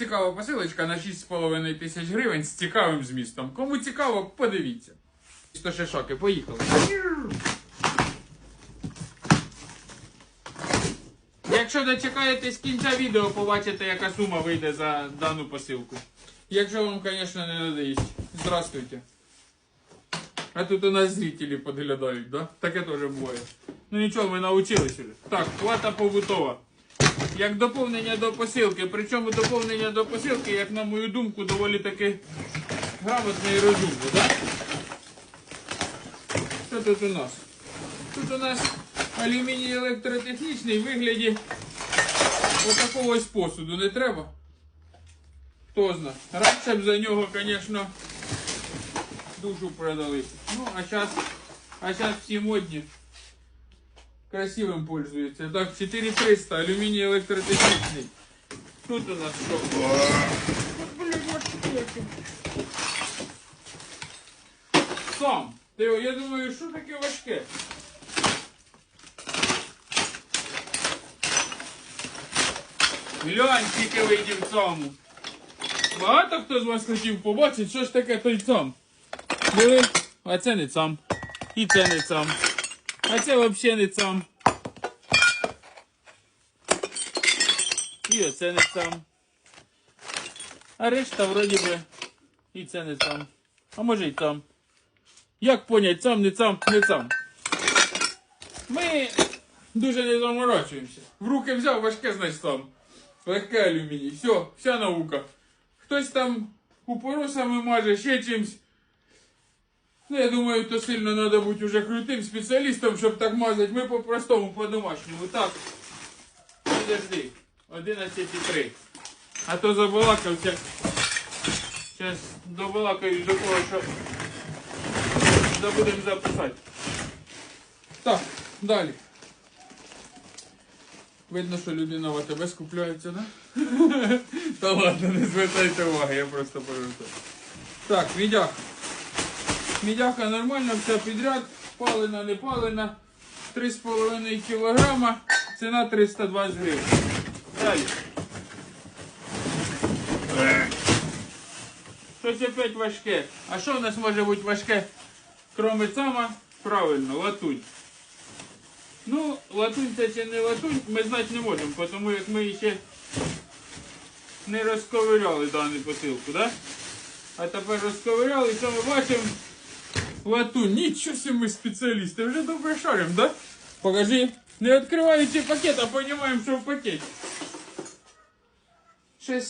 Цікава посилочка на 6,5 тисяч гривень з цікавим змістом. Кому цікаво, подивіться. 100 шишоки, поїхали. Якщо дочекаєтесь кінця відео, побачите, яка сума вийде за дану посилку. Якщо вам, звісно, не надоїсть. Здравствуйте. А тут у нас зрителі підглядають, да? Таке теж буває. Ну нічого, ми навчились уже. Так, плата побутова. Як доповнення до посилки. Причому доповнення до посилки, як на мою думку, доволі таки грамотне і розумне, да? Що тут у нас? Тут у нас алюміній електротехнічний в вигляді отакого ось посуду не треба. Хто зна. Раніше б за нього, звісно, душу продали. Ну, а зараз а всі модні. Красивим пользуються. Так, 4300, алюміній електротехнічний. Тут у нас що? Блін, важке. Сам. Ти, я думаю, що таке важке? Глянь, скільки вийде в цьому. Багато хто з вас хотів побачити, що ж таке той цам. Диви, а це не цам. І це не цам. А це взагалі не цам. І оце не цам. А решта вроді би і це не цам. А може й цам. Як понять, цам, не цам, не цам. Ми дуже не заморачуємося. В руки взяв важке, значить там. Легке алюміній. Все, вся наука. Хтось там купоросами маже, ще чимсь. Ну, я думаю, то сильно треба бути вже крутим спеціалістом, щоб так мазати. Ми по-простому, по-домашньому. Так. Підожди. 11,3. А то забалакався. Зараз добалакаюсь до того, що забудемо записати. Так, далі. Видно, що людина в АТБ скупляється, да? Та ладно, не звертайте уваги, я просто пожартую. Так, відяха. Мідяха нормально, все підряд. Палена, не палена. 3,5 кілограма. Ціна 320 гривень. Далі. Щось опять важке. А що в нас може бути важке? Кроме цама, правильно, латунь. Ну, латунь це чи не латунь, ми знати не можемо, тому як ми ще не розковиряли дану посилку, да? А тепер розковиряли, що ми бачимо? Латунь. ничего себе мы специалисты, уже добре шарим, да? Покажи. Не відкриваючи пакет, а понимаем, что в пакете. Щось